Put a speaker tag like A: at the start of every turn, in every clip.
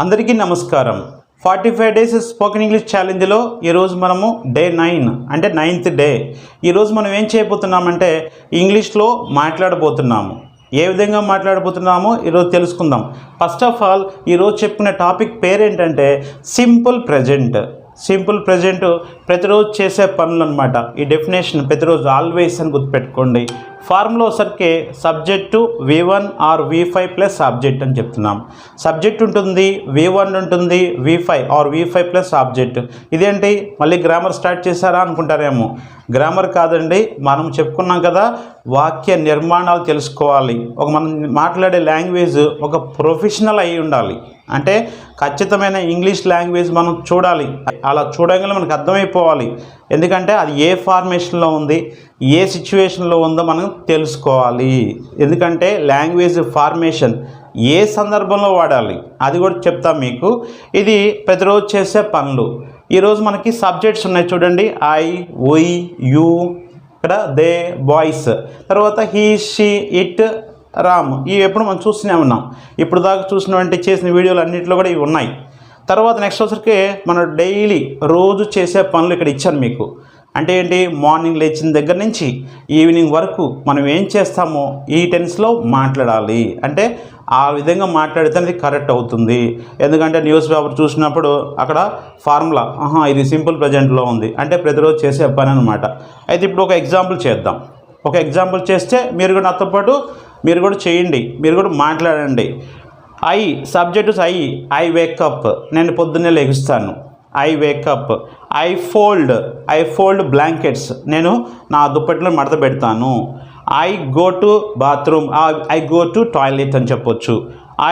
A: అందరికీ నమస్కారం. Forty five days spoken English ఛాలెంజ్లో ఈరోజు మనము డే నైన్ అంటే నైన్త్ డే. ఈరోజు మనం ఏం చేయబోతున్నామంటే ఇంగ్లీష్లో మాట్లాడబోతున్నాము. ఏ విధంగా మాట్లాడబోతున్నామో ఈరోజు తెలుసుకుందాం. ఫస్ట్ ఆఫ్ ఆల్ ఈరోజు చెప్పుకునే టాపిక్ పేరేంటంటే సింపుల్ ప్రజెంట్. సింపుల్ ప్రజెంట్ ప్రతిరోజు చేసే పనులు అనమాట ఈ డెఫినేషన్ ప్రతిరోజు ఆల్వేస్ అని గుర్తుపెట్టుకోండి. ఫార్ములా సరికి subject V one or V five plus object అని చెప్తున్నాం. సబ్జెక్ట్ ఉంటుంది వి వన్ ఉంటుంది V five or V five plus object. ఇదేంటి? మళ్ళీ గ్రామర్ స్టార్ట్ చేశారా అనుకుంటారేమో. గ్రామర్ కాదండి మనం చెప్పుకున్నాం కదా వాక్య నిర్మాణాలు తెలుసుకోవాలి. ఒక మనం మాట్లాడే లాంగ్వేజ్ ఒక ప్రొఫెషనల్ అయి ఉండాలి. అంటే ఖచ్చితమైన ఇంగ్లీష్ లాంగ్వేజ్ మనం చూడాలి. అలా చూడగానే మనకు అర్థమైపోవాలి. ఎందుకంటే అది ఏ ఫార్మేషన్లో ఉంది ఏ సిచ్యువేషన్లో ఉందో మనం తెలుసుకోవాలి. ఎందుకంటే లాంగ్వేజ్ ఫార్మేషన్ ఏ సందర్భంలో వాడాలి అది కూడా చెప్తాం మీకు. ఇది ప్రతిరోజు చేసే పనులు. ఈరోజు మనకి సబ్జెక్ట్స్ ఉన్నాయి చూడండి. ఐ ఒయ్ యూ ఇక్కడ దే బాయ్స్ తర్వాత హీ షీ ఇట్ రామ్. ఇవి ఎప్పుడు మనం చూస్తూనే ఉన్నాం. ఇప్పుడు దాకా చూసినటువంటి చేసిన వీడియోలు అన్నింటిలో కూడా ఇవి ఉన్నాయి. తర్వాత నెక్స్ట్ వచ్చరికి మనం డైలీ రోజు చేసే పనులు ఇక్కడ ఇచ్చాను మీకు. అంటే ఏంటి? మార్నింగ్ లేచిన దగ్గర నుంచి ఈవినింగ్ వరకు మనం ఏం చేస్తామో ఈ టెన్స్లో మాట్లాడాలి. అంటే ఆ విధంగా మాట్లాడితే అది కరెక్ట్ అవుతుంది. ఎందుకంటే న్యూస్ పేపర్ చూసినప్పుడు అక్కడ ఫార్ములా ఆహా ఇది సింపుల్ ప్రజెంట్లో ఉంది. అంటే ప్రతిరోజు చేసే పని అనమాట అయితే ఇప్పుడు ఒక ఎగ్జాంపుల్ చేద్దాం. ఒక ఎగ్జాంపుల్ చేస్తే మీరు కూడా నాతో పాటు మీరు కూడా చేయండి మీరు కూడా మాట్లాడండి. I subject I I wake up నేను పొద్దున్నే లెగుస్తాను. I wake up I fold I fold blankets నేను నా దుప్పట్లో మడత పెడతాను. I go to bathroom I go to toilet అని చెప్పొచ్చు.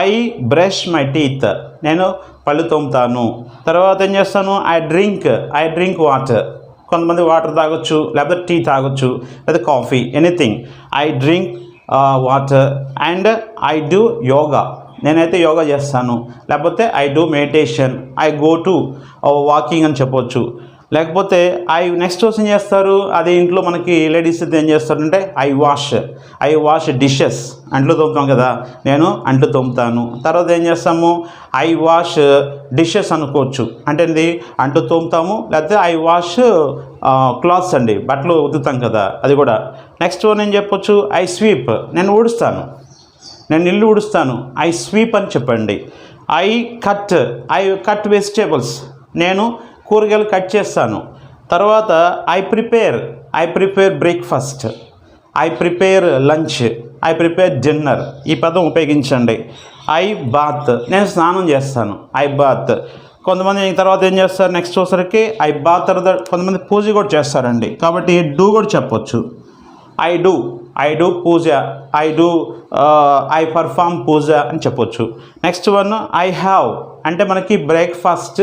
A: ఐ బ్రష్ మై టీత్ నేను పళ్ళు తోముతాను. తర్వాత ఏం చేస్తాను? I drink I drink water కొంతమంది వాటర్ తాగొచ్చు లేకపోతే టీ తాగొచ్చు లేదా coffee anything I drink water and I do yoga నేనైతే యోగా చేస్తాను. లేకపోతే I do meditation I go to walking అని చెప్పొచ్చు. లేకపోతే ఐ నెక్స్ట్ ఏం చేస్తారు అది ఇంట్లో మనకి లేడీస్ అయితే ఏం చేస్తారంటే I wash I wash dishes అంట్లు తోముతాం కదా నేను అంట్లు తోముతాను. తర్వాత ఏం చేస్తాము? ఐ వాష్ డిషెస్ అనుకోవచ్చు. అంటే ఏంది? అంట్లు తోముతాము లేకపోతే ఐ వాష్ క్లాత్స్ అండి బట్టలు ఉతుకుతాం కదా అది కూడా. నెక్స్ట్ వన్ ఏం చెప్పొచ్చు? ఐ స్వీప్ నేను ఊడుస్తాను. నేను ఇల్లు ఊడుస్తాను. ఐ స్వీప్ అని చెప్పండి. I cut I cut vegetables. నేను కూరగాయలు కట్ చేస్తాను. తర్వాత I prepare I prepare breakfast I prepare lunch I prepare dinner ఈ పదం ఉపయోగించండి. ఐ బాత్ నేను స్నానం చేస్తాను. I bath. కొంతమంది తర్వాత ఏం చేస్తారు? నెక్స్ట్ వచ్చేసరికి ఐ బాత్ తర్వాత కొంతమంది పూజ కూడా చేస్తారండి. కాబట్టి డూ కూడా చెప్పొచ్చు. I do I do puja I do I perform puja అని చెప్పొచ్చు. నెక్స్ట్ వన్ ఐ హ్యావ్ అంటే మనకి బ్రేక్ఫాస్ట్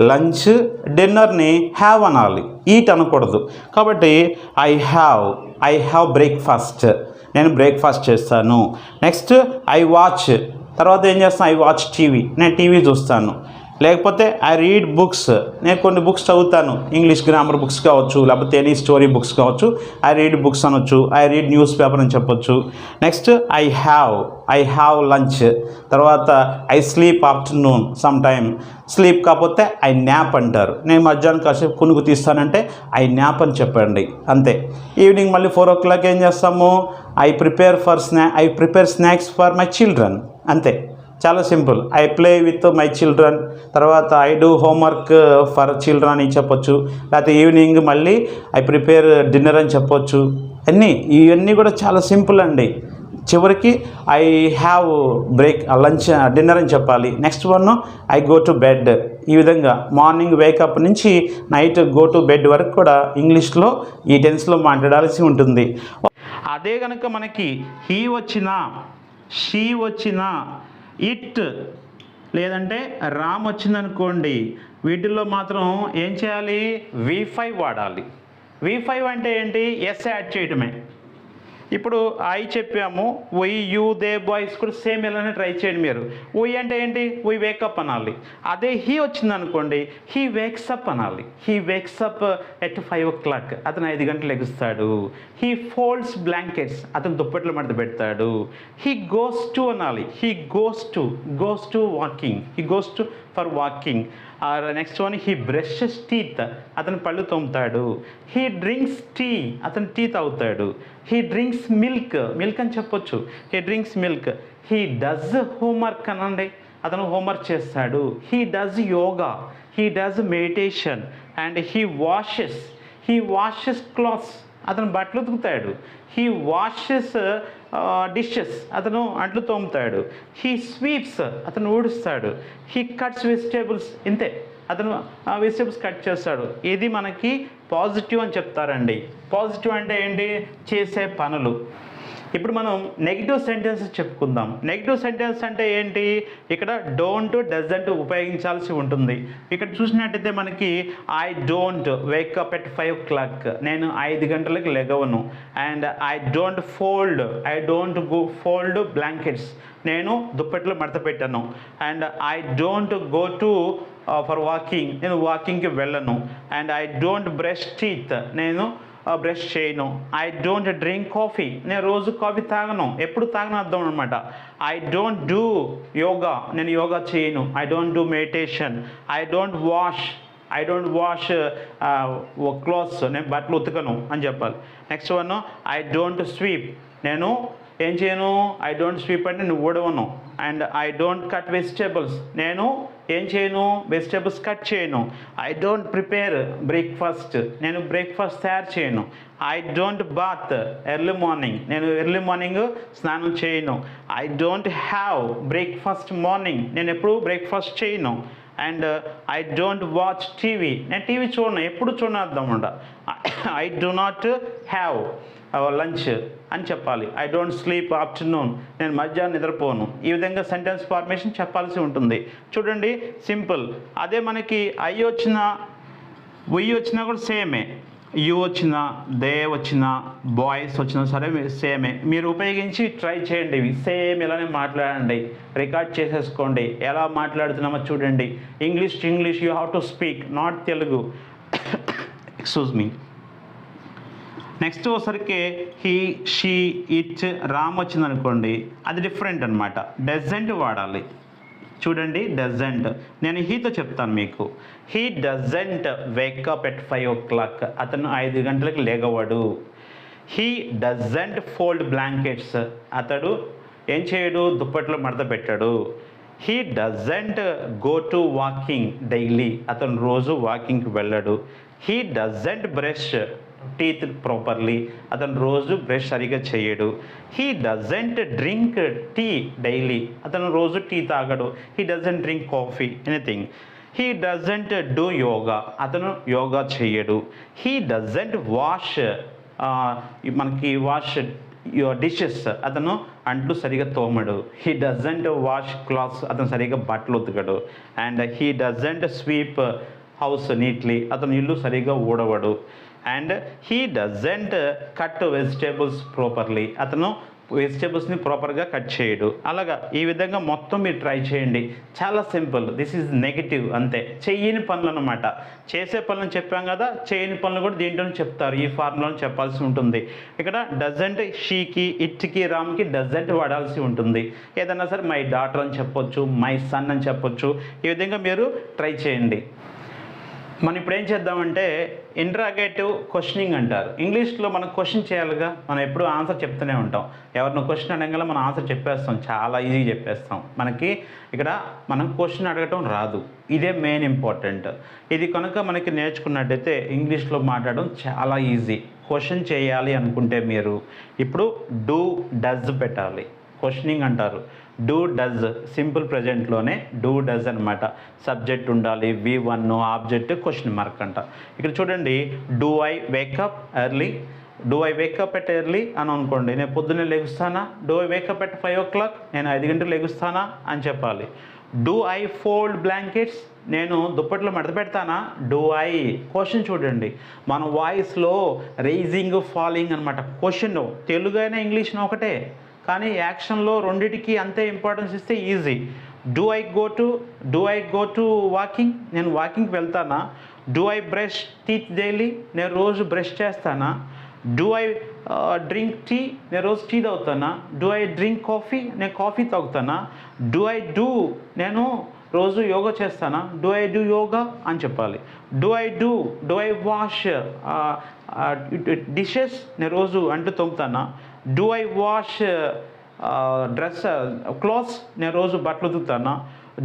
A: లంచ్ డిన్నర్ని హ్యావ్ అనాలి. ఈట్ అనకూడదు. కాబట్టి I have I have breakfast. నేను బ్రేక్ఫాస్ట్ చేస్తాను. Next I watch. తర్వాత ఏం చేస్తాను? I watch TV. నేను టీవీ చూస్తాను. లేకపోతే ఐ రీడ్ బుక్స్. నేను కొన్ని బుక్స్ చదువుతాను. ఇంగ్లీష్ గ్రామర్ బుక్స్ కావచ్చు లేకపోతే ఎనీ స్టోరీ బుక్స్ కావచ్చు. ఐ రీడ్ బుక్స్ అనొచ్చు ఐ రీడ్ న్యూస్ పేపర్ అని చెప్పొచ్చు. Next I have I have lunch. తర్వాత I sleep afternoon some time. Sleep కాకపోతే ఐ న్యాప్ అంటారు. నేను మధ్యాహ్నం కాసేపు కునుకు తీస్తానంటే ఐ న్యాప్ అని చెప్పండి. అంతే. ఈవినింగ్ మళ్ళీ ఫోర్ ఓ క్లాక్ ఏం చేస్తాము? I prepare for snack I prepare snacks for my children. అంతే. చాలా simple. I play with my children తర్వాత I do homework for children అని చెప్పొచ్చు. లేకపోతే ఈవినింగ్ మళ్ళీ ఐ ప్రిపేర్ డిన్నర్ అని చెప్పొచ్చు. అన్నీ ఇవన్నీ కూడా చాలా సింపుల్ అండి. చివరికి I have break lunch dinner అని చెప్పాలి. Next one I go to bed ఈ విధంగా మార్నింగ్ వేకప్ నుంచి నైట్ గో టు బెడ్ వరకు కూడా ఇంగ్లీష్లో ఈ టెన్స్లో మాట్లాడాల్సి ఉంటుంది. అదే కనుక మనకి హీ వచ్చినా షీ వచ్చినా ఇట్ లేదంటే రామ్ వచ్చిందనుకోండి వీటిల్లో మాత్రం ఏం చేయాలి? వి ఫైవ్ వాడాలి. వి ఫైవ్ అంటే ఏంటి? ఎస్ యాడ్ చేయటమే. ఇప్పుడు ఐ చెప్పాము వై యూ దే బాయ్స్ కూడా సేమ్ ఇలానే ట్రై చేయండి మీరు. వై అంటే ఏంటి? వై వేకప్ అనాలి. అదే హీ వచ్చింది అనుకోండి హీ వేక్సప్ అనాలి. He wakes up at five o'clock అతను ఐదు గంటలు ఎగుస్తాడు హీ ఫోల్డ్స్ బ్లాంకెట్స్ అతను దుప్పట్లు మడత పెడతాడు. హీ గోస్ టు అనాలి. He goes to goes to walking he goes to for walking next one he brushes teeth అతను పళ్ళు తోముతాడు. హీ డ్రింక్స్ టీ అతను టీ తాగుతాడు. హీ డ్రింక్స్ మిల్క్ మిల్క్ అని చెప్పొచ్చు. He drinks milk he does homework అనండి. అతను హోంవర్క్ చేస్తాడు. He does yoga he does meditation and he washes he washes clothes అతను బట్టలు ఉతుకుతాడు. హీ వాషెస్ డిషెస్ అతను అంట్లు తోముతాడు. హీ స్వీప్స్ అతను ఊడుస్తాడు. హీ కట్స్ వెజిటేబుల్స్ ఇంతే. అతను వెజిటేబుల్స్ కట్ చేస్తాడు. ఇది మనకి పాజిటివ్ అని చెప్తారండి. పాజిటివ్ అంటే ఏంటి? చేసే పనులు. ఇప్పుడు మనం నెగిటివ్ సెంటెన్సెస్ చెప్పుకుందాం. నెగిటివ్ సెంటెన్స్ అంటే ఏంటి? ఇక్కడ డోంట్ డజంట్ ఉపయోగించాల్సి ఉంటుంది. ఇక్కడ చూసినట్టయితే మనకి I don't wake up at five o'clock నేను ఐదు గంటలకు లెగవను. And I don't fold I don't go fold blankets నేను దుప్పట్లు మడత పెట్టాను. And I don't go to for walking నేను వాకింగ్కి వెళ్ళను. And I don't brush teeth నేను బ్రష్ చేయను. ఐ డోంట్ డ్రింక్ కాఫీ నేను రోజు కాఫీ తాగను. ఎప్పుడు తాగను అర్థం అనమాట. I don't do yoga. నేను యోగా చేయను. I don't do meditation I don't wash I don't wash clothes నేను బట్టలు ఉతకను అని చెప్పాలి. Next one I don't sweep నేను ఏం చేయను? ఐ డోంట్ స్వీప్ అంటే నువ్వు ఊడవను. And I don't cut vegetables నేను ఏం చేయను? వెజిటేబుల్స్ కట్ చేయను. ఐ డోంట్ ప్రిపేర్ బ్రేక్ఫాస్ట్ నేను బ్రేక్ఫాస్ట్ తయారు చేయను. I don't bath early morning నేను ఎర్లీ మార్నింగ్ స్నానం చేయను. I don't have breakfast morning నేను ఎప్పుడు బ్రేక్ఫాస్ట్ చేయను. And I don't watch TV నేను టీవీ చూడను. ఎప్పుడు చూడను అర్థం ఉండ? I do not have lunch అని చెప్పాలి. ఐ డోంట్ స్లీప్ ఆఫ్టర్నూన్ నేను మధ్యాహ్నం నిద్రపోను. ఈ విధంగా సెంటెన్స్ ఫార్మేషన్ చెప్పాల్సి ఉంటుంది. చూడండి సింపుల్ అదే మనకి ఐ వచ్చిన ఉయ్యి వచ్చినా కూడా సేమే యు వచ్చినా దే వచ్చినా బాయ్స్ వచ్చినా సరే సేమే మీరు ఉపయోగించి ట్రై చేయండి. ఇవి సేమ్ ఇలానే మాట్లాడండి. రికార్డ్ చేసేసుకోండి. ఎలా మాట్లాడుతున్నామో చూడండి. English English you have to speak not Telugu. Excuse me next వచ్చరికి హీ షీ ఇట్ రామ్ వచ్చింది అనుకోండి అది డిఫరెంట్ అనమాట డజెంట్ వాడాలి. చూడండి డజెంట్ నేను హీతో చెప్తాను మీకు. He doesn't wake up at five o'clock అతను ఐదు గంటలకు లేగవాడు. హీ డజెంట్ ఫోల్డ్ బ్లాంకెట్స్ అతడు ఏం చేయడు? దుప్పట్లో మడత పెట్టాడు. He doesn't go to walking daily అతను రోజు వాకింగ్కి వెళ్ళాడు. He doesn't brush teeth properly అతను రోజు బ్రష్ సరిగా చేయడు. He doesn't drink tea daily అతను రోజు టీ తాగడు. He doesn't drink coffee anything he doesn't do yoga అతను యోగా చేయడు. హీ డజంట్ వాష్ మనకి వాష్ డిషెస్ అతను అంట్లు సరిగా తోమడు. హీ డజంట్ వాష్ క్లాత్స్ అతను సరిగా బట్టలు ఉతకడు. And he doesn't sweep house neatly అతను ఇల్లు సరిగా ఊడవడు. And he doesn't cut vegetables properly. అతను వెజిటేబుల్స్ని ప్రాపర్గా కట్ చేయడు. అలాగా ఈ విధంగా మొత్తం మీరు ట్రై చేయండి. చాలా సింపుల్. దిస్ ఈజ్ నెగిటివ్ అంతే. చెయ్యని పనులు అనమాట చేసే పనులను చెప్పాం కదా చేయని పనులు కూడా దీంట్లోనే చెప్తారు. ఈ ఫార్ములాను చెప్పాల్సి ఉంటుంది. ఇక్కడ డజంట్ షీకి ఇట్కి రామ్కి డజంట్ వాడాల్సి ఉంటుంది. ఏదన్నా సరే మై డాటర్ అని చెప్పొచ్చు మై సన్ అని చెప్పొచ్చు. ఈ విధంగా మీరు ట్రై చేయండి. మనం ఇప్పుడు ఏం చేద్దామంటే ఇంట్రాగేటివ్ క్వశ్చనింగ్ అంటారు. ఇంగ్లీష్లో మనం క్వశ్చన్ చేయాలిగా. మనం ఎప్పుడు ఆన్సర్ చెప్తూనే ఉంటాం. ఎవరిని క్వశ్చన్ అడగంగా మనం ఆన్సర్ చెప్పేస్తాం. చాలా ఈజీ చెప్పేస్తాం. మనకి ఇక్కడ మనం క్వశ్చన్ అడగటం రాదు. ఇదే మెయిన్ ఇంపార్టెంట్ ఇది కనుక మనకి నేర్చుకున్నట్టయితే ఇంగ్లీష్లో మాట్లాడడం చాలా ఈజీ క్వశ్చన్ చేయాలి అనుకుంటే మీరు ఇప్పుడు డూ డజ్ పెట్టాలి. క్వశ్చనింగ్ అంటారు. డూ డజ్ సింపుల్ ప్రజెంట్లోనే డూ డజ్ అనమాట సబ్జెక్ట్ ఉండాలి V one object question mark అంట. ఇక్కడ చూడండి do I wake up early do I wake up at early అని అనుకోండి నేను పొద్దున్నే లెగుస్తానా? Do I wake up at five o'clock నేను ఐదు గంటలు లెగుస్తానా? అని చెప్పాలి. డూ ఐ ఫోల్డ్ బ్లాంకెట్స్ నేను దుప్పట్లో మడత పెడతానా? డూ ఐ క్వశ్చన్ చూడండి. మన వాయిస్లో రైజింగ్ ఫాలింగ్ అనమాట క్వశ్చన్ తెలుగు అయినా ఇంగ్లీష్ ఒకటే. కానీ యాక్షన్లో రెండిటికి అంతే ఇంపార్టెన్స్ ఇస్తే easy do I go to do I go to walking నేను వాకింగ్కి వెళ్తానా? Do I brush teeth daily నేను రోజు బ్రష్ చేస్తానా? డూ ఐ డ్రింక్ టీ నేను రోజు టీ తాగుతానా? డూ ఐ డ్రింక్ కాఫీ నేను కాఫీ తాగుతానా? డూ ఐ డూ నేను రోజు యోగా చేస్తానా? Do I do yoga? అని చెప్పాలి. Do I do do I wash dishes నేను రోజు అంటు తోముతానా do I wash dress clothes నేను రోజు బట్టలు ఉతుకుతానా?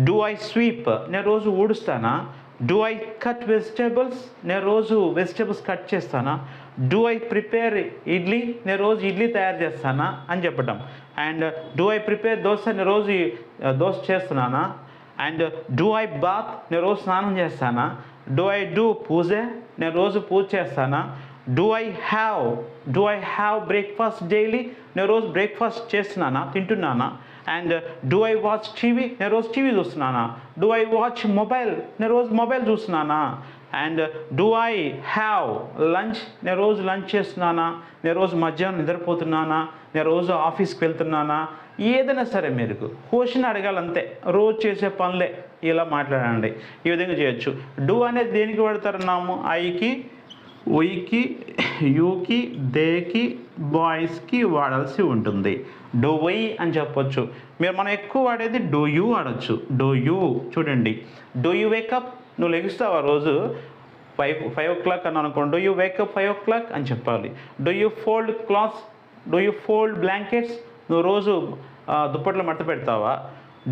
A: డూ ఐ స్వీప్ నేను రోజు ఊడుస్తానా? డూ ఐ కట్ వెజిటేబుల్స్ నేను రోజు వెజిటేబుల్స్ కట్ చేస్తానా? Do I prepare idli? నేను రోజు ఇడ్లీ తయారు చేస్తానా? అని చెప్పడం and do I prepare dosa? నేను రోజు uh, దోశ చేస్తున్నానా? అండ్ డూ ఐ బాత్ నేను రోజు స్నానం చేస్తానా? Do I do puja? నేను రోజు పూజ చేస్తానా? Do I have do I have breakfast daily నేను రోజు బ్రేక్ఫాస్ట్ చేస్తున్నానా తింటున్నానా? And do I watch TV నేను రోజు టీవీ చూస్తున్నానా? డూ ఐ వాచ్ మొబైల్ నేను రోజు mobile చూస్తున్నానా? And do I have lunch నేను రోజు లంచ్ చేస్తున్నానా? నేను రోజు మధ్యాహ్నం నిద్రపోతున్నానా? నేను రోజు ఆఫీస్కి వెళ్తున్నానా? ఏదైనా సరే మీరు క్వశ్చన్ అడగాలంతే. రోజు చేసే పనులే. ఇలా మాట్లాడండి. ఈ విధంగా చేయొచ్చు. డూ అనేది దేనికి వాడతారన్నాము ఐకి వైకి యూకి దేకి బాయ్స్కి వాడాల్సి ఉంటుంది. డో వై అని చెప్పొచ్చు. మీరు మనం ఎక్కువ వాడేది డో యూ వాడచ్చు. డో యూ చూడండి. డో యూ వేకప్ నువ్వు లెగుస్తావా రోజు ఫైవ్ ఫైవ్ ఓ క్లాక్ అని అనుకోండి. Do you wake up five o'clock అని చెప్పాలి. Do you fold clothes do you fold blankets నువ్వు రోజు దుప్పట్లు మడత పెడతావా?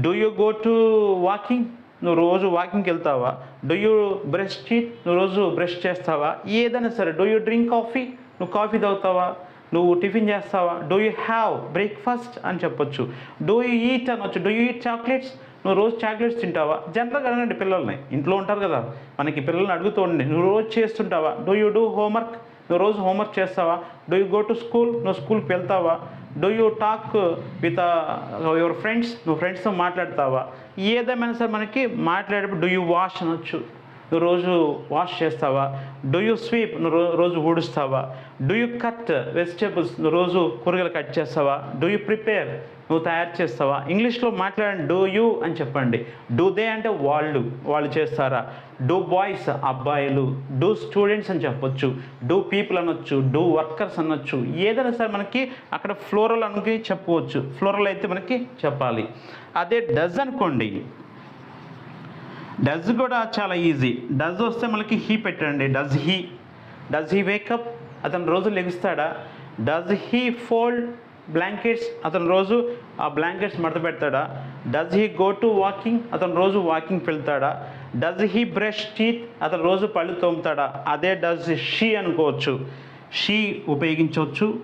A: Do you go to walking? నువ్వు రోజు వాకింగ్కి వెళ్తావా డూ యూ బ్రష్ టీత్ నువ్వు రోజు బ్రష్ చేస్తావా? ఏదైనా సరే డూ యూ డ్రింక్ కాఫీ నువ్వు కాఫీ తాగుతావా? నువ్వు టిఫిన్ చేస్తావా? డూ యూ హ్యావ్ బ్రేక్ఫాస్ట్ అని చెప్పొచ్చు. డూ యూ ఈట్ అనొచ్చు డూ యూ ఈట్ చాక్లెట్స్ నువ్వు రోజు చాక్లెట్స్ తింటావా? జనరల్గా అడగండి పిల్లల్ని. ఇంట్లో ఉంటారు కదా. మనకి పిల్లల్ని అడుగుతూ ఉండండి. నువ్వు రోజు చేస్తుంటావా? డూ యూ డూ హోంవర్క్ నువ్వు రోజు హోంవర్క్ చేస్తావా? Do you go to school నువ్వు స్కూల్కి వెళ్తావా? Do you talk with your friends నువ్వు ఫ్రెండ్స్తో మాట్లాడతావా? ఏదేమైనా సరే మనకి మాట్లాడేటప్పుడు డూ యూ వాష్ అనొచ్చు. నువ్వు రోజు వాష్ చేస్తావా? డూ యూ స్వీప్ నువ్వు రో- రోజు ఊడుస్తావా? డూ యూ కట్ వెజిటేబుల్స్ నువ్వు రోజు కూరగాయలు కట్ చేస్తావా? డూ యూ ప్రిపేర్ నువ్వు తయారు చేస్తావా? ఇంగ్లీష్లో మాట్లాడండి డూ యూ అని చెప్పండి. డూ దే అంటే వాళ్ళు. వాళ్ళు చేస్తారా? డూ బాయ్స్ అబ్బాయిలు డూ స్టూడెంట్స్ అని చెప్పొచ్చు డూ పీపుల్ అనొచ్చు డూ వర్కర్స్ అనొచ్చు ఏదైనా సరే మనకి అక్కడ ఫ్లోరల్ అనుకి చెప్పవచ్చు. ఫ్లోరల్ అయితే మనకి చెప్పాలి. అదే డజ్ అనుకోండి. డజ్ కూడా చాలా ఈజీ డజ్ వస్తే మనకి హీ పెట్టండి. Does he does he wake up అతను రోజు లెగుస్తాడా? డజ్ హీ ఫోల్డ్ బ్లాంకెట్స్ అతను రోజు ఆ బ్లాంకెట్స్ మడత పెడతాడా? Does he go to walking అతను రోజు వాకింగ్ వెళ్తాడా? డజ్ హీ బ్రష్ టీత్ అతను రోజు పళ్ళు తోముతాడా? అదే డజ్ షీ అనుకోవచ్చు. షీ ఉపయోగించవచ్చు.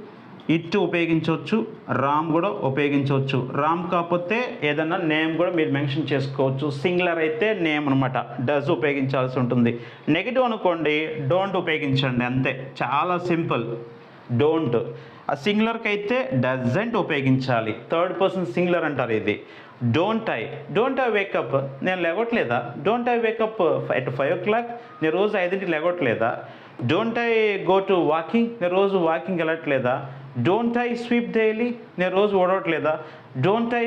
A: ఇట్ ఉపయోగించవచ్చు. రామ్ కూడా ఉపయోగించవచ్చు. రామ్ కాకపోతే ఏదన్నా నేమ్ కూడా మీరు మెన్షన్ చేసుకోవచ్చు. సింగులర్ అయితే నేమ్ అనమాట డజ్ ఉపయోగించాల్సి ఉంటుంది. నెగిటివ్ అనుకోండి డోంట్ ఉపయోగించండి. అంతే. చాలా సింపుల్. డోంట్ ఆ సింగులర్కి అయితే డజంట్ ఉపయోగించాలి. థర్డ్ పర్సన్ సింగులర్ అంటారు ఇది. Don't I don't I wake up నేను లేవట్లేదా? Don't I wake up at five o'clock నేను రోజు ఐదింటికి లేవట్లేదా? Don't I go to walking నేను రోజు వాకింగ్ వెళ్ళట్లేదా? డోంట్ ఐ స్వీప్ డైలీ నేను రోజు ఓడవట్లేదా? డోంట్ ఐ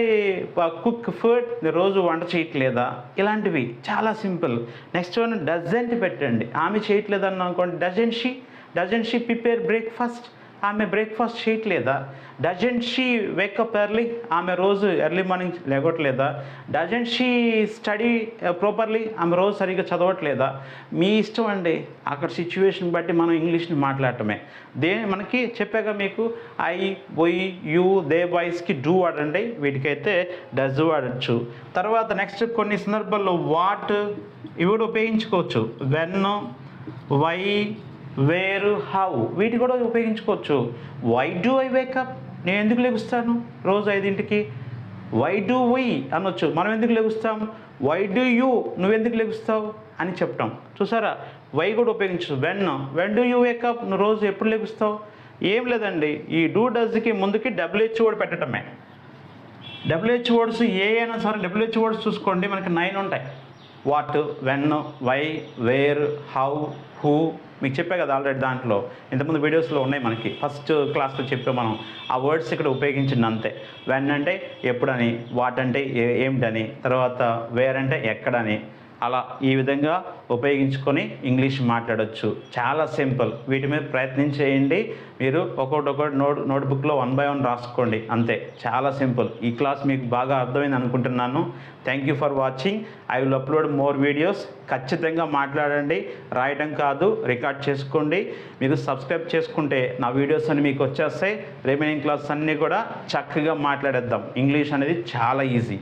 A: కుక్ ఫుడ్ నేను రోజు వంట చేయట్లేదా? ఇలాంటివి. చాలా సింపుల్. నెక్స్ట్ వన్ డజెంట్ పెట్టండి. ఆమె చేయట్లేదని అనుకోండి. Doesn't she doesn't she prepare breakfast ఆమె బ్రేక్ఫాస్ట్ చేయట్లేదా? Doesn't she wake up early ఆమె రోజు ఎర్లీ మార్నింగ్ లేవట్లేదా? డజెంట్ షీ స్టడీ ప్రాపర్లీ ఆమె రోజు సరిగ్గా చదవట్లేదా? మీ ఇష్టం అండి. అక్కడ సిచ్యువేషన్ బట్టి మనం ఇంగ్లీష్ని మాట్లాడటమే. దే మనకి చెప్పాక మీకు ఐ బొయ్ యూ దే బాయ్స్కి డూ వాడండి. వీటికైతే డజ్ వాడచ్చు. తర్వాత నెక్స్ట్ కొన్ని సందర్భాల్లో వాట్ ఇవి కూడా ఉపయోగించుకోవచ్చు. వెన్ వై వేరు హౌ వీటి కూడా ఉపయోగించుకోవచ్చు. వై డూ ఐ వేకప్ నేను ఎందుకు లెగుస్తాను? రోజు ఐదింటికి. వై డూ వై అనొచ్చు. మనం ఎందుకు లెగుస్తాం? వై డూ యూ నువ్వెందుకు లెగుస్తావు? అని చెప్పటం. చూసారా? వై కూడా ఉపయోగించు when when do you wake up నువ్వు రోజు ఎప్పుడు లెగుస్తావు? ఏం లేదండి. ఈ డూ డజ్కి ముందుకి డబ్ల్యూహెచ్ వర్డ్ పెట్టడమే డబ్ల్యూహెచ్ వర్డ్స్ ఏ అయినా సరే డబ్ల్యూహెచ్ వర్డ్స్ చూసుకోండి. మనకి నైన్ ఉంటాయి. What when why where how who మీకు చెప్పే కదా ఆల్రెడీ దాంట్లో. ఇంతకుముందు వీడియోస్లో ఉన్నాయి మనకి. ఫస్ట్ క్లాస్లో చెప్పే మనం. ఆ వర్డ్స్ ఇక్కడ ఉపయోగించింది అంతే వెన్ అంటే ఎప్పుడని వాట్ అంటే ఏ ఏమిటని తర్వాత వేర్ అంటే ఎక్కడని అలా ఈ విధంగా ఉపయోగించుకొని ఇంగ్లీష్ మాట్లాడొచ్చు. చాలా సింపుల్. వీటి మీద ప్రయత్నం చేయండి. మీరు ఒక్కొక్కటి ఒకటి నోట్ నోట్బుక్లో వన్ బై వన్ రాసుకోండి. అంతే. చాలా సింపుల్. ఈ క్లాస్ మీకు బాగా అర్థమైంది అనుకుంటున్నాను. Thank you for watching I will upload more videos ఖచ్చితంగా మాట్లాడండి. రాయటం కాదు. రికార్డ్ చేసుకోండి. మీరు సబ్స్క్రైబ్ చేసుకుంటే నా వీడియోస్ అన్ని మీకు వచ్చేస్తాయి. రిమైనింగ్ క్లాస్ అన్నీ కూడా చక్కగా మాట్లాడేద్దాం. ఇంగ్లీష్ అనేది చాలా ఈజీ.